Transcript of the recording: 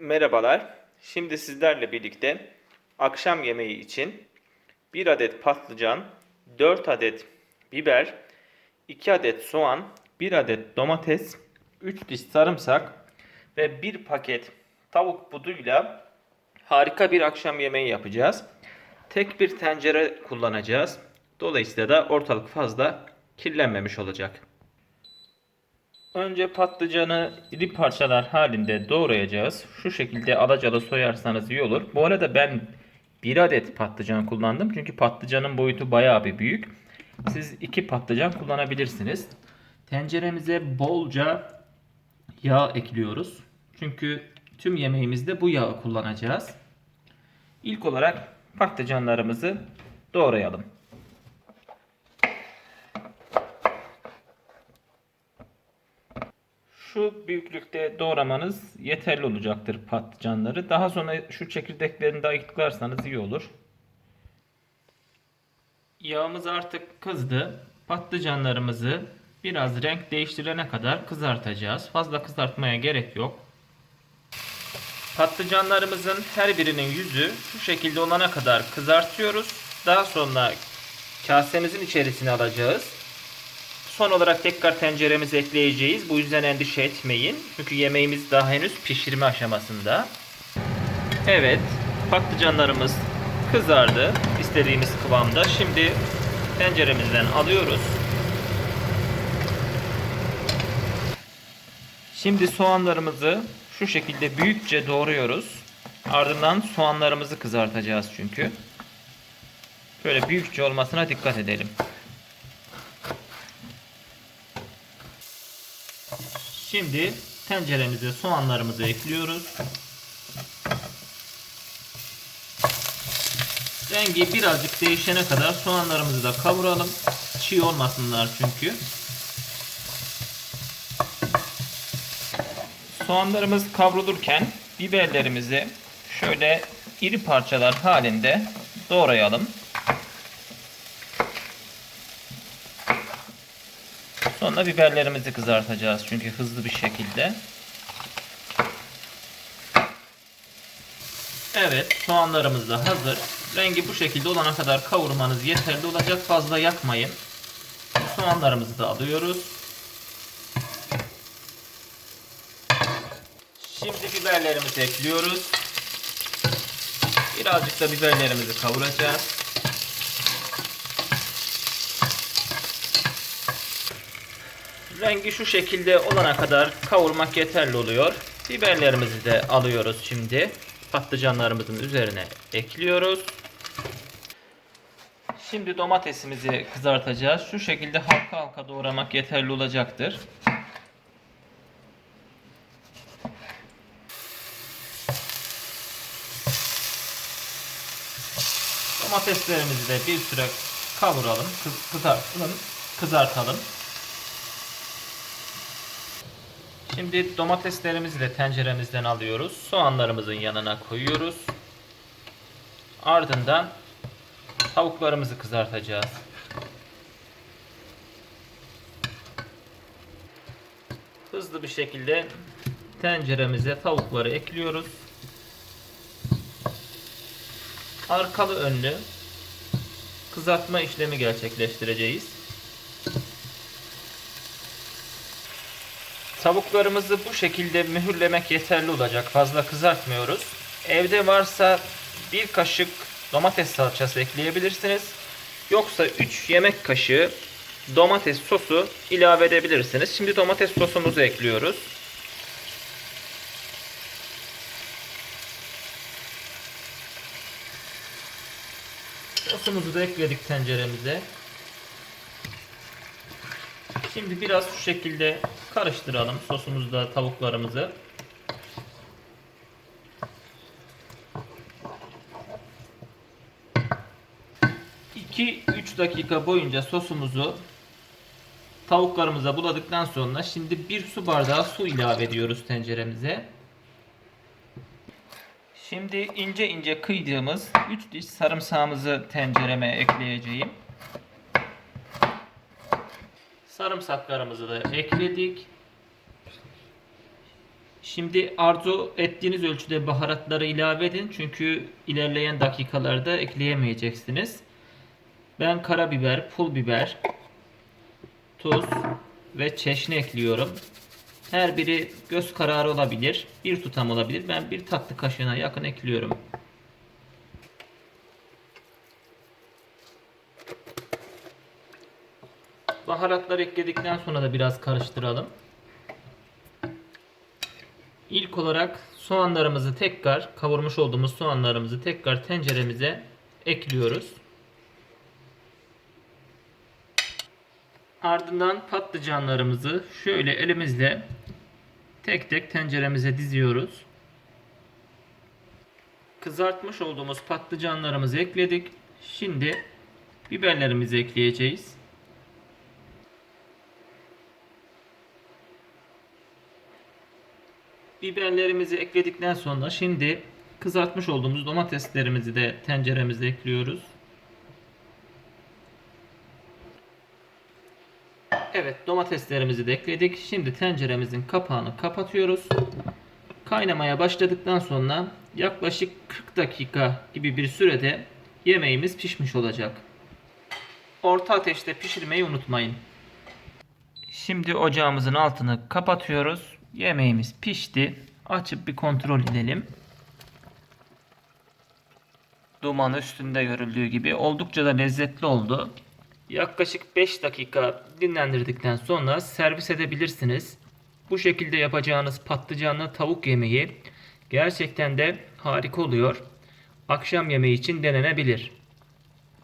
Merhabalar. Şimdi sizlerle birlikte akşam yemeği için 1 adet patlıcan, 4 adet biber, 2 adet soğan, 1 adet domates, 3 diş sarımsak ve 1 paket tavuk buduyla harika bir akşam yemeği yapacağız. Tek bir tencere kullanacağız. Dolayısıyla da ortalık fazla kirlenmemiş olacak. Önce patlıcanı iri parçalar halinde doğrayacağız. Şu şekilde alacalı soyarsanız iyi olur. Bu arada ben bir adet patlıcan kullandım. Çünkü patlıcanın boyutu bayağı bir büyük. Siz iki patlıcan kullanabilirsiniz. Tenceremize bolca yağ ekliyoruz. Çünkü tüm yemeğimizde bu yağı kullanacağız. İlk olarak patlıcanlarımızı doğrayalım. Şu büyüklükte doğramanız yeterli olacaktır patlıcanları. Daha sonra şu çekirdeklerini de ayıklarsanız iyi olur. Yağımız artık kızdı. Patlıcanlarımızı biraz renk değiştirene kadar kızartacağız. Fazla kızartmaya gerek yok. Patlıcanlarımızın her birinin yüzü şu şekilde olana kadar kızartıyoruz. Daha sonra kasemizin içerisine alacağız. Son olarak tekrar tenceremize ekleyeceğiz. Bu yüzden endişe etmeyin. Çünkü yemeğimiz daha henüz pişirme aşamasında. Evet, patlıcanlarımız kızardı istediğimiz kıvamda. Şimdi tenceremizden alıyoruz. Şimdi soğanlarımızı şu şekilde büyükçe doğruyoruz. Ardından soğanlarımızı kızartacağız çünkü. Şöyle büyükçe olmasına dikkat edelim. Şimdi tenceremize soğanlarımızı ekliyoruz. Rengi birazcık değişene kadar soğanlarımızı da kavuralım. Çiğ olmasınlar çünkü. Soğanlarımız kavrulurken biberlerimizi şöyle iri parçalar halinde doğrayalım. Sonra biberlerimizi kızartacağız çünkü hızlı bir şekilde. Evet soğanlarımız da hazır. Rengi bu şekilde olana kadar kavurmanız yeterli olacak. Fazla yakmayın. Soğanlarımızı da alıyoruz. Şimdi biberlerimizi ekliyoruz. Birazcık da biberlerimizi kavuracağız. Rengi şu şekilde olana kadar kavurmak yeterli oluyor. Biberlerimizi de alıyoruz şimdi. Patlıcanlarımızın üzerine ekliyoruz. Şimdi domatesimizi kızartacağız. Şu şekilde halka halka doğramak yeterli olacaktır. Domateslerimizi de bir süre kavuralım, kız- kızartalım, kızartalım. Şimdi domateslerimizi de tenceremizden alıyoruz. Soğanlarımızın yanına koyuyoruz. Ardından tavuklarımızı kızartacağız. Hızlı bir şekilde tenceremize tavukları ekliyoruz. Arkalı önlü kızartma işlemi gerçekleştireceğiz. Tavuklarımızı bu şekilde mühürlemek yeterli olacak. Fazla kızartmıyoruz. Evde varsa bir kaşık domates salçası ekleyebilirsiniz. Yoksa 3 yemek kaşığı domates sosu ilave edebilirsiniz. Şimdi domates sosumuzu ekliyoruz. Sosumuzu da ekledik tenceremize. Şimdi biraz şu şekilde karıştıralım sosumuzda tavuklarımızı. İki üç dakika boyunca sosumuzu tavuklarımıza buladıktan sonra şimdi bir su bardağı su ilave ediyoruz tenceremize. Şimdi ince ince kıydığımız 3 diş sarımsağımızı tencereme ekleyeceğim. Sarımsaklarımızı da ekledik. Şimdi arzu ettiğiniz ölçüde baharatları ilave edin. Çünkü ilerleyen dakikalarda ekleyemeyeceksiniz. Ben karabiber, pul biber, tuz ve çeşni ekliyorum. Her biri göz kararı olabilir. Bir tutam olabilir. Ben bir tatlı kaşığına yakın ekliyorum. Baharatları ekledikten sonra da biraz karıştıralım. İlk olarak soğanlarımızı tekrar kavurmuş olduğumuz soğanlarımızı tekrar tenceremize ekliyoruz. Ardından patlıcanlarımızı şöyle elimizle tek tek tenceremize diziyoruz. Kızartmış olduğumuz patlıcanlarımızı ekledik. Şimdi biberlerimizi ekleyeceğiz. Biberlerimizi ekledikten sonra şimdi kızartmış olduğumuz domateslerimizi de tenceremize ekliyoruz. Evet domateslerimizi de ekledik. Şimdi tenceremizin kapağını kapatıyoruz. Kaynamaya başladıktan sonra yaklaşık 40 dakika gibi bir sürede yemeğimiz pişmiş olacak. Orta ateşte pişirmeyi unutmayın. Şimdi ocağımızın altını kapatıyoruz. Yemeğimiz pişti. Açıp bir kontrol edelim. Duman üstünde görüldüğü gibi oldukça da lezzetli oldu. Yaklaşık 5 dakika dinlendirdikten sonra servis edebilirsiniz. Bu şekilde yapacağınız patlıcanlı tavuk yemeği gerçekten de harika oluyor. Akşam yemeği için denenebilir.